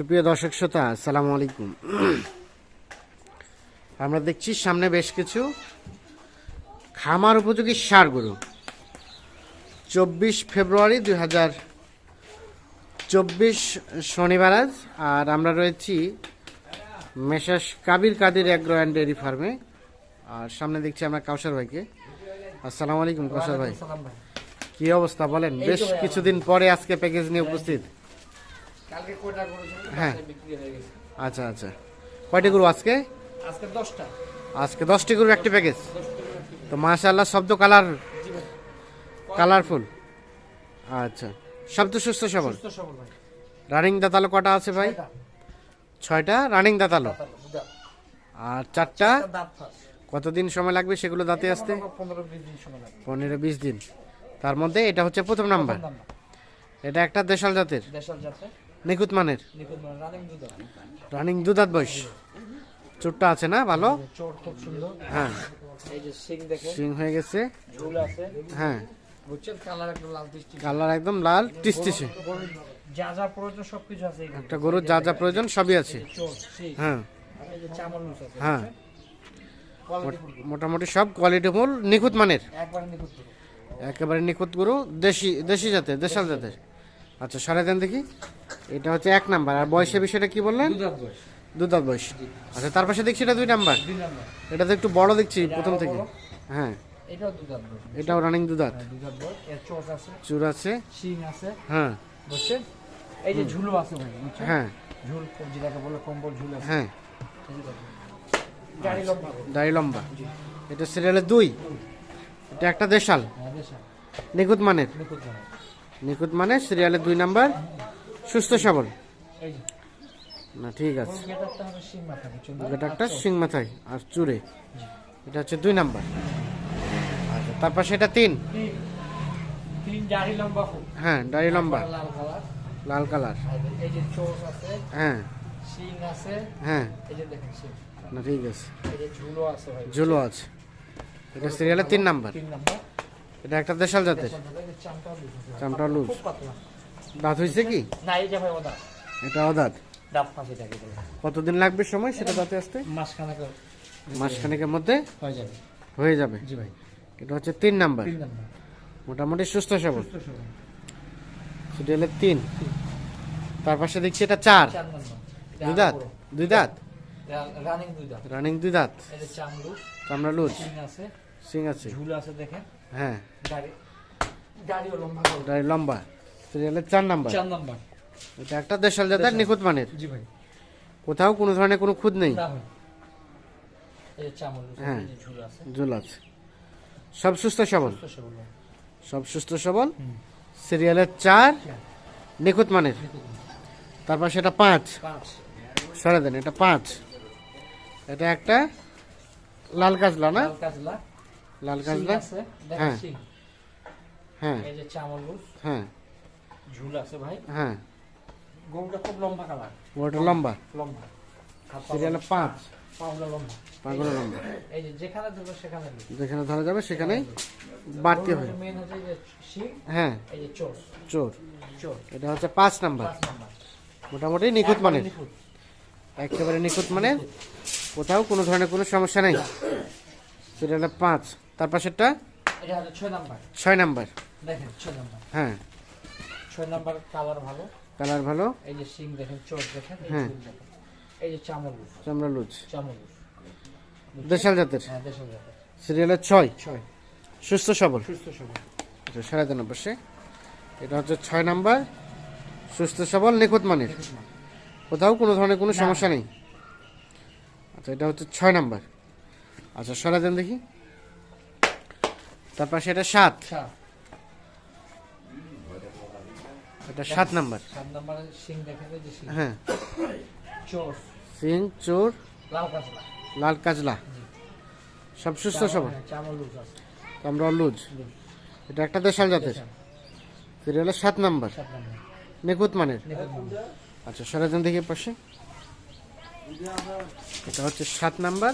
সুপ্রিয় দর্শক শ্রোতা আসসালামু আলাইকুম। আমরা দেখছি সামনে বেশ কিছু খামার উপযোগী সার গরু চব্বিশ ফেব্রুয়ারি দুই হাজার চব্বিশ শনিবার আজ আর আমরা রয়েছি messrs Kabir Kadir agro and dairy ফার্মে। আর সামনে দেখছি আমরা কাউসার ভাইকে। আসসালামু আলাইকুম কাউসার ভাই। সালাম কি অবস্থা বলেন? বেশ কিছুদিন পরে আজকে প্যাকেজ নিয়ে উপস্থিত। কালকে কয়টা করেছিল হ্যাঁ। হ্যাঁ বিক্রি হয়ে গেছে। আচ্ছা আচ্ছা। কয়টি গরু আজকে? আজকে দশটা। আজকে দশটি গরুর একটি প্যাকেজ। তো মাশাআল্লাহ শব্দ কালার কালারফুল আচ্ছা। শব্দ সুস্থ সবল? সুস্থ সবল ভাই। রানিং দাতালো কটা আছে ভাই? ছয়টা। রানিং দাতালো? আর চারটা? কতদিন সময় লাগবে সেগুলো দাঁতে আসতে? পনেরো বিশ দিন তার মধ্যে এটা হচ্ছে প্রথম নাম্বার। এটা একটা দেশাল জাতের। নিখুঁত মানের? মানে রানিং দুধ দুধাত বয়স। চোটটা আছে না? ভালো? হ্যাঁ। সিং হয়ে গেছে। হ্যাঁ। কালার একদম লাল টিসটিসে। যা যা প্রয়োজন সবকিছু আছে একটা গরুর যা যা প্রয়োজন সবই আছে। হ্যাঁ। হ্যাঁ। মোটামুটি সব কোয়ালিটি ফুল নিখুঁত মানের। একেবারে নিখুঁত গরু দেশি দেশি জাতের দেশাল জাতের। আচ্ছা সাড়ে দেন দেখি। এটা হচ্ছে এক নাম্বার। আর বয়সের বিষয়টা কি বললেন? দুধাত বয়স। আচ্ছা তার পাশে দেখছি এটা দুই নাম্বার। এটা তো একটু বড় দেখছি প্রথম থেকে। হ্যাঁ। এটাও রানিং দুধাত। হ্যাঁ, চুর আছে। হ্যাঁ। এই যে ঝুলো আছে ভাই হ্যাঁ। ঝুল যেটাকে বলে কম্বল ঝুল আছে। হ্যাঁ। দাড়ি লম্বা। এটা সিরিয়ালের দুই। এটা একটা দেশাল। হ্যাঁ নিখুঁত মানের। নিখুঁত মানে সিরিয়ালের দুই নাম্বার সুস্থ সবল। না ঠিক আছে। গেটারটা শিং সিং মাথায় আর চুরে এটা হচ্ছে দুই নাম্বার। আচ্ছা তারপর সেটা তিন। হ্যাঁ দাড়ি লম্বা। লাল কালার। হ্যাঁ। হ্যাঁ। না ঠিক আছে। ঝুলো আছে এটা সিরিয়ালের তিন নাম্বার। এটা একটা দেশাল জাতের। চামটা লুজ দাঁত হয়েছে কি? না এই যে ভাই ওদা এটা ফাঁসি থাকে কতদিন লাগবে সময় সেটা দাঁতে আসতে? মাসখানেক মাসখানেকের মধ্যে? হয়ে যাবে। হয়ে যাবে। জি ভাই। এটা হচ্ছে তিন নাম্বার। মোটামুটি সুস্থ সবল। সবল। সিরিয়ালের তিন। তার পাশে দেখছি এটা চার। দুই দাঁত? দুই দাঁত? রানিং দুই দাঁত। রানিং দুই দাঁত। চামড়া লুজ। সিং আছে। সিং আছে। ঝুল আছে দেখেন। হ্যাঁ। লম্বা দাড়ি লম্বা। সিরিয়ালের চার নাম্বার। চার নাম্বার। এটা একটা দেশাল জাতের নিখুঁত মানের। জি ভাই। কোথাও কোনো ধরনের কোনো খুদ নেই। হ্যাঁ। ঝুল আছে। সব সুস্থ সবল। সব সুস্থ সবল? সিরিয়ালের চার। নিখুঁত মানের। তারপর সেটা পাঁচ। পাঁচ। সরে দেন এটা পাঁচ। এটা একটা লাল কাজলা না? লাল কাজলা হ্যাঁ। হ্যাঁ। এই যে চামড়ু হ্যাঁ। ঝুল আছে ভাই। হ্যাঁ। গরুটা খুব লম্বা কালার লম্বা? লম্বা। হাত পাঁচ। পাগুলো লম্বা। পাগুলো লম্বা। এই যে যেখানে ধরবে সেখানে যেখানে ধরা যাবে সেখানে বাড়তি হয় মেন হচ্ছে যে শিং হ্যাঁ। এই যে চোর। চোর। চোর। এটা হচ্ছে পাঁচ নাম্বার। মোটামুটি নিখুঁত মানের। একেবারে নিখুঁত মানে কোথাও কোনো ধরনের কোনো সমস্যা নেই। সিরিয়ালে পাঁচ। তার পাশেরটা? ছয় নাম্বার। দেখেন ছয় নাম্বার। হ্যাঁ। ছয় নাম্বার কালার ভালো। কালার ভালো? এই যে সিং দেখেন চোর দেখেন এই হ্যাঁ। এই যে চামড় চামড়া লুজ। চামড় দেশাল জাতের? হ্যাঁ জাতের। সিরিয়ালের ছয়? ছয়। সুস্থ সবল? সুস্থ সবল। আচ্ছা সাড়ে তিন পাশে এটা হচ্ছে ছয় নাম্বার। সুস্থ সবল নিখুঁত মানের। কোথাও কোনো ধরনের কোনো সমস্যা নেই। আচ্ছা এটা হচ্ছে ছয় নাম্বার। আচ্ছা সরা দেন দেখি। তারপর সেটা সাত। এটা সাত নাম্বার। সাত নাম্বারে সিং দেখেন এই যে হ্যাঁ। চোর। সিং চোর। লাল কাঁচলা। লাল কাজলা সব সুস্থ চামড় লুজ আমরা লুজ। এটা একটা দেশাল জাতের। দেশাল। সিরিয়ালের সাত নাম্বার। নিখুঁত মানের। আচ্ছা সরা দেন দেখি পাশে। এটা হচ্ছে সাত নাম্বার।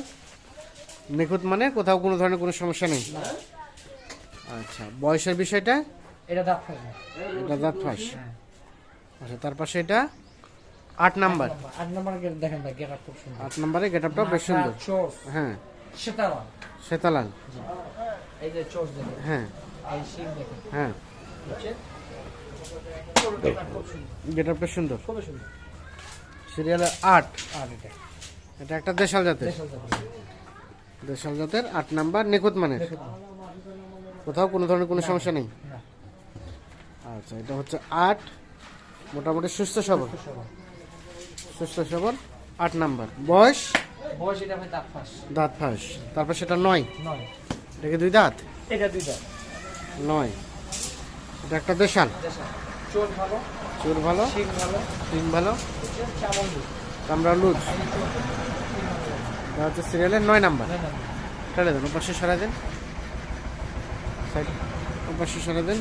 নিখুঁত মানে কোথাও কোনো ধরনের কোনো সমস্যা নেই। আচ্ছা বয়সের বিষয়টা? এটা দাঁত খাবে এটা দাঁত ফাঁস। হ্যাঁ। আচ্ছা তার পাশে এটা? আট নাম্বার। আট নাম্বার গেট দেখেন ভাই গেট খুব সুন্দর। আট নাম্বারে গেট আপটাও বেশ সুন্দর। হ্যাঁ। সেতারা শ্বেতালাল। এই যে চোস দেখেন। হ্যাঁ। এই শিং দেখেন। হ্যাঁ। বুঝছেন? গরুটা খুব সুন্দর। গেট আপটা সুন্দর। খুবই সুন্দর। সিরিয়ালের আট। আর এটা। এটা একটা দেশাল জাতের। দেশাল জাতের। আট নাম্বার নিখুঁত মানের। কোথাও কোনো ধরনের কোনো সমস্যা নেই? আচ্ছা এটা হচ্ছে আট। মোটামুটি সুস্থ সবল। সুস্থ সবল। আট নাম্বার। বয়স? এটা দাঁত ফাঁস। তারপর সেটা নয়? এটা কি দুই দাঁত? এটা দুই দাঁত। নয়। এটা একটা দেশাল। চোর ভালো। চুর ভালো? শিং ভালো। কামড়া লুজ। এটা হচ্ছে সিরিয়ালের নয় নাম্বার। না, না, না। ছেড়ে দেন সরা দেন। সাইড। ওপাশে সরা দেন।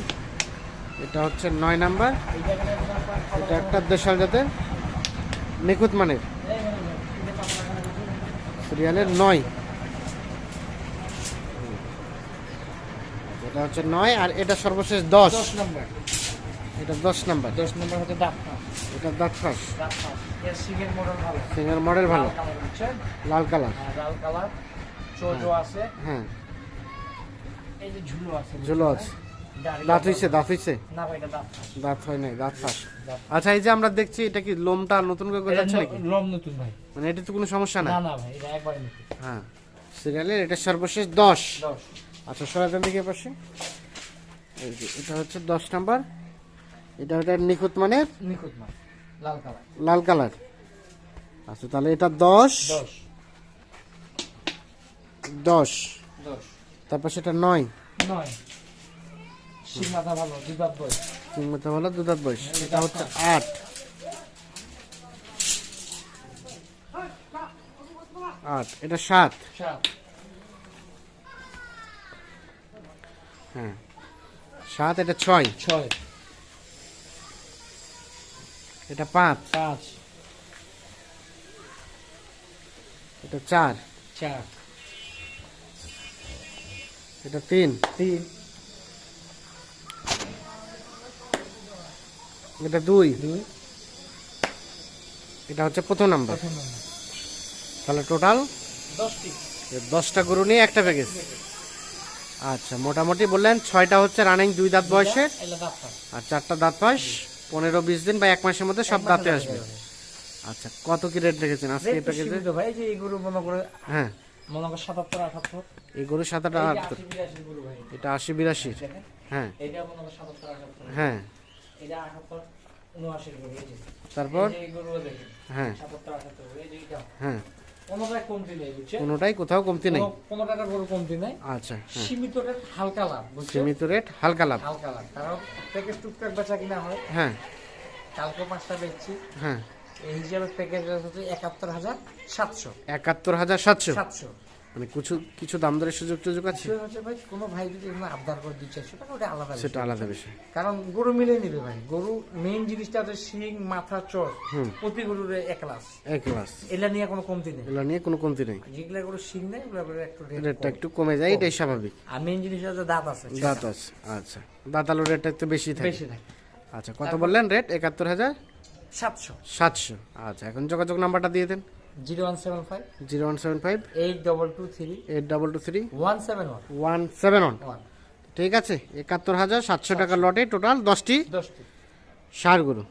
এটা হচ্ছে নয় নাম্বার। এটা একটা দেশাল জাতের নিখুঁত মানের? সিরিয়ালের নয়। এটা হচ্ছে নয় আর এটা সর্বশেষ দশ। দশ এটা দশ নাম্বার। দশ নম্বর হচ্ছে দাঁত এটা দাঁত ফাঁস। শিঙের মডেল ভালো। সিঙ্গার মডেল ভালো। লাল কালার লাল কালার। কালার। চোজো আছে। হ্যাঁ। এই যে ঝুলো আছে ঝুলো আছে। দাঁত হইছে দাঁত হইছে? না ভাই এটা দাঁত দাঁত হয় নাই দাঁত ফাঁস। আচ্ছা এই যে আমরা দেখছি এটা কি লোমটা নতুন করে নাকি? ন- নতুন ভাই। মানে এটা তো কোনো সমস্যা না না না ভাই এটা একবারে নতুন। হ্যাঁ। সিরিয়ালের এটা সর্বশেষ আচ্ছা সরাতেন দিকে পাশে এই যে এটা হচ্ছে নাম্বার। এটা হচ্ছে নিখুঁত মাল লাল কালার। লাল কালার। আচ্ছা তাহলে এটা দশ। দশ। তারপর সেটা নয়। নয়। শিং মাথা ভালো দুই দাঁত বই তিন মতো হলো দু দাঁত বয়স এটা হচ্ছে আট। আট এটা সাত। হ্যাঁ। সাত এটা ছয়। ছয়। এটা পাঁচ। পাঁচ। এটা চার। চার। এটা তিন। তিন। এটা দুই। দুই। এটা হচ্ছে প্রথম নাম্বার তাহলে টোটাল দশটা। গরু নিয়ে একটা প্যাকেজ আচ্ছা মোটামুটি বললেন ছয়টা হচ্ছে রানিং দুই দাঁত বয়সের আর চারটা দাঁত পাস পনেরো বিশ দিন বা এক মাসের মধ্যে সব দাঁতে আসবে। আচ্ছা কত কি রেট রেখেছেন আজকে এই প্যাকেজে ভাই যে এই গরু মনে করে হ্যাঁ। মনে করে সাতাত্তর আঠাত্তর এই গরু সাত আট আটাত্তর এটা আশি বিরাশি। হ্যাঁ। হ্যাঁ তারপর? হ্যাঁ। হ্যাঁ। কোনোটাই কোথাও কমতি নেই। টাকার কমতি নেই। আচ্ছা হ্যাঁ। সীমিত রেট হালকা লাভ সীমিত রেট হালকা লাভ। হালকা লাভ। কারণ প্যাকেজ টুকটাক বেচা কিনা হয়। হ্যাঁ। কালকে পাঁচটা বেচছি। হ্যাঁ। এই হিসাবে প্যাকেজ হচ্ছে একাত্তর হাজার সাতশো। একাত্তর হাজার সাতশো। সাতশো। মানে কিছু কিছু দাম দরের সুযোগ টুযোগ আছে? ভাই কোনো ভাই যদি আবদার করে চারশো টাকা ওটা আলাদা সেটা আলাদা বিষয়। কারণ গরু মিলে নিবে ভাই। গরু মেইন জিনিসটা হচ্ছে শিং মাথা চর। প্রতি গরুর এক ক্লাস এক ক্লাস এগুলা নিয়ে কোনো কমতি নেই। এগুলো নিয়ে কোনো কমতি নেই। যেগুলা গরু শিং নেই ওগুলা একটু রেটটা একটু কমে যায় এটাই স্বাভাবিক। আর মেইন জিনিস হচ্ছে দাঁত আছে দাঁত আছে আচ্ছা। দাঁত আলুর রেটটা একটু বেশি থাকে। বেশি থাকে। আচ্ছা কত বললেন রেট একাত্তর হাজার? সাতশো। সাতশো। আচ্ছা এখন যোগাযোগ নাম্বারটা দিয়ে দেন। Zero one seven five. Zero one seven five. Eight double two three. Eight double two three. One seven one. One seven one. ঠিক আছে? একাত্তর হাজার সাতশো টাকার লটে টোটাল দশটি দশটি। সার গরু